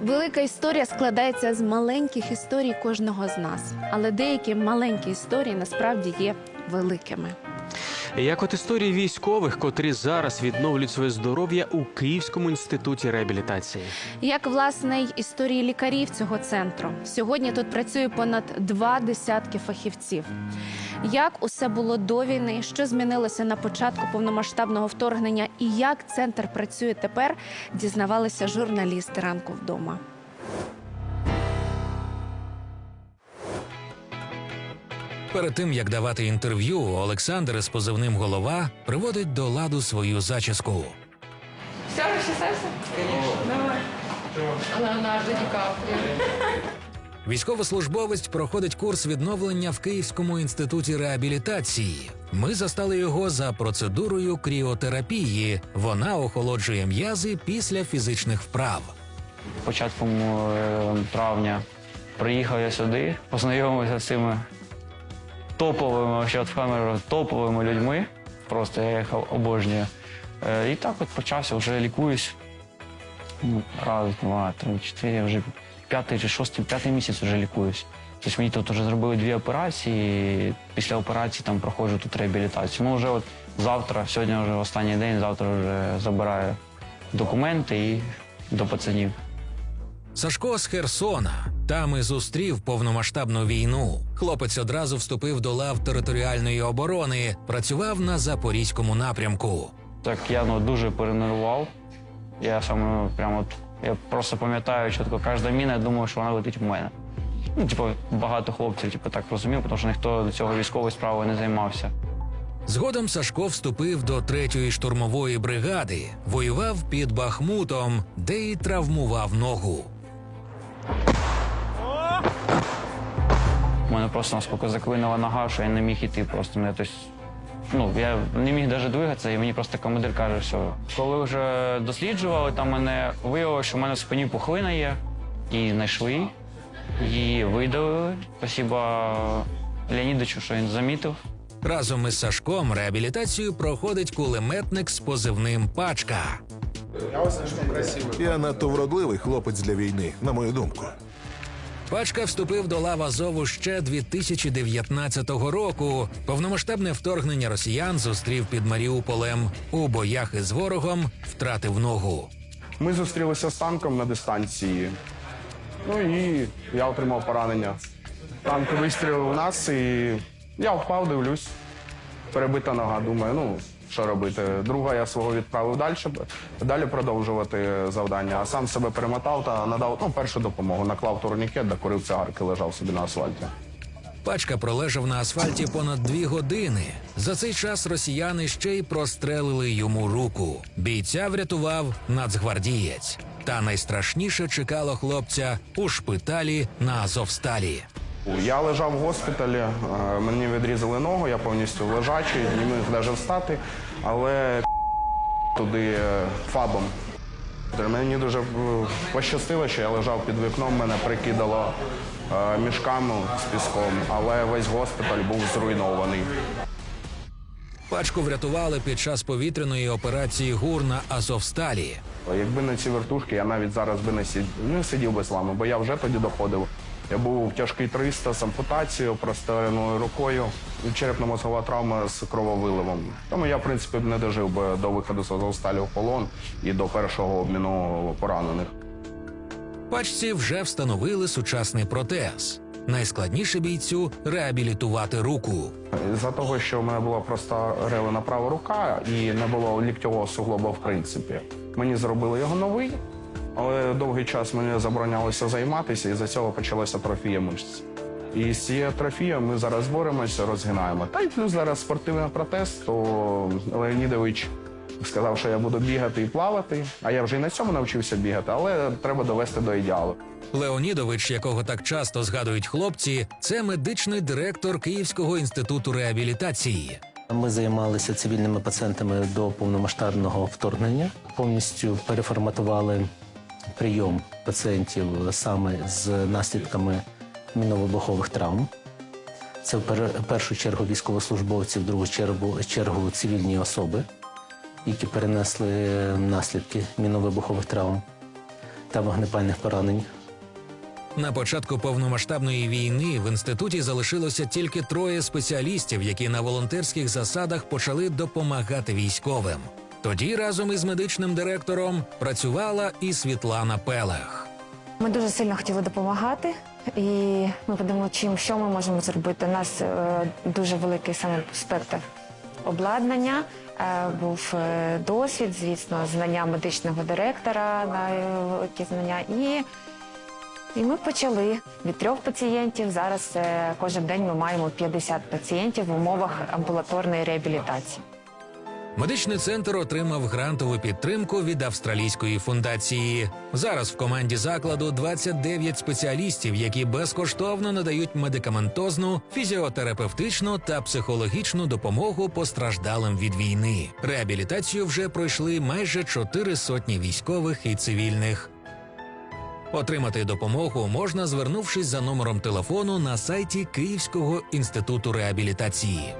Велика історія складається з маленьких історій кожного з нас, але деякі маленькі історії насправді є великими. Як от історії військових, котрі зараз відновлюють своє здоров'я у Київському інституті реабілітації. Як власне й історії лікарів цього центру. Сьогодні тут працює понад два десятки фахівців. Як усе було до війни, що змінилося на початку повномасштабного вторгнення, і як центр працює тепер, дізнавалися журналісти ранку вдома. Перед тим як давати інтерв'ю, Олександр із позивним голова приводить до ладу свою зачіску. Все, розчесався? Давай. Леонардо Ді Капріо. Військовослужбовець проходить курс відновлення в Київському інституті реабілітації. Ми застали його за процедурою кріотерапії. Вона охолоджує м'язи після фізичних вправ. початком е, травня приїхав я сюди, познайомився з цими топовими, ще топовими людьми. Просто я їх обожнюю. Е, І так от почався, вже лікуюсь. Ну, Раз, два, три, чотири, вже п'ятий чи шостий, п'ятий місяць вже лікуюсь. Тобто мені тут вже зробили дві операції. Після операції там проходжу тут реабілітацію. Ну вже от завтра, сьогодні вже останній день, завтра вже забираю документи і до пацанів. Сашко з Херсона. Там і зустрів повномасштабну війну. Хлопець одразу вступив до лав територіальної оборони, працював на запорізькому напрямку. Так я ну, дуже перенервував. Я саме прямо я просто пам'ятаю чітко кожна міна, я думав, що вона летить в мене. Ну, типу, багато хлопців типу, так розумів, тому що ніхто до цього військової справи не займався. Згодом Сашко вступив до третьої штурмової бригади, воював під Бахмутом, де й травмував ногу. У мене просто наскільки заклинила нога, що я не міг іти просто. Мене, тобто, ну, я не міг навіть двигатися, і мені просто командир каже, що коли вже досліджували, там мене виявилося, що в мене в спині пухлина є, і знайшли, її видалили. Спасибо Леонідовичу, що він замітив. Разом із Сашком реабілітацію проходить кулеметник з позивним Пачка. Я надто вродливий хлопець для війни, на мою думку. Пачка вступив до лав Азову ще 2019 року. Повномасштабне вторгнення росіян зустрів під Маріуполем. У боях із ворогом втратив ногу. Ми зустрілися з танком на дистанції. Ну і я отримав поранення. Танк вистрілив у нас, і я впав, дивлюсь. Перебита нога. Думаю, ну що робити. Друга я свого відправив далі, далі продовжувати завдання, а сам себе перемотав та надав ну, першу допомогу. Наклав турнікет, докурив цигарки, лежав собі на асфальті. Пачка пролежав на асфальті понад дві години. За цей час росіяни ще й прострелили йому руку. Бійця врятував нацгвардієць. Та найстрашніше чекало хлопця у шпиталі на Азовсталі. Я лежав в госпіталі, е, мені відрізали ногу, я повністю лежачий, не міг навіть встати, але туди е, фабом. Мені дуже е, пощастило, що я лежав під вікном, мене прикидало мішками з піском, але весь госпіталь був зруйнований. Пачку врятували під час повітряної операції ГУР на Азовсталі. Якби не ці вертушки, я навіть зараз би не сидів, не сидів би з вами, бо я вже тоді доходив. Я був тяжкий 300 з ампутацією, простреляною рукою, черепно-мозгова травма з крововиливом. Тому я, в принципі, не дожив би до виходу з Азовсталі в полон і до першого обміну поранених. Пачці вже встановили сучасний протез. Найскладніше бійцю реабілітувати руку. За того, що в мене була просто ревена права рука і не було ліктьового суглоба, в принципі. Мені зробили його новий, але довгий час мені заборонялося займатися, і за цього почалася атрофія мишць. І з цією атрофією ми зараз боремося, розгинаємо. Та й плюс зараз спортивний протез, то Леонідович сказав, що я буду бігати і плавати. А я вже і на цьому навчився бігати, але треба довести до ідеалу. Леонідович, якого так часто згадують хлопці, це медичний директор Київського інституту реабілітації. Ми займалися цивільними пацієнтами до повномасштабного вторгнення. Повністю переформатували прийом пацієнтів саме з наслідками міновибухових травм. Це в пер- першу чергу військовослужбовці, в другу чергу, чергу цивільні особи, які перенесли наслідки міновибухових травм. та вогнепальних поранень. На початку повномасштабної війни в інституті залишилося тільки троє спеціалістів, які на волонтерських засадах почали допомагати військовим. Тоді разом із медичним директором працювала і Світлана Пелех. Ми дуже сильно хотіли допомагати, і ми подумали, чим що ми можемо зробити. У нас е, дуже великий саме спектр обладнання. Е, був е, досвід, звісно, знання медичного директора, на е, великі знання. І, і ми почали від трьох пацієнтів. Зараз е, кожен день ми маємо 50 пацієнтів в умовах амбулаторної реабілітації. Медичний центр отримав грантову підтримку від австралійської фундації. Зараз в команді закладу 29 спеціалістів, які безкоштовно надають медикаментозну, фізіотерапевтичну та психологічну допомогу постраждалим від війни. Реабілітацію вже пройшли майже чотири сотні військових і цивільних. Отримати допомогу можна, звернувшись за номером телефону на сайті Київського інституту реабілітації.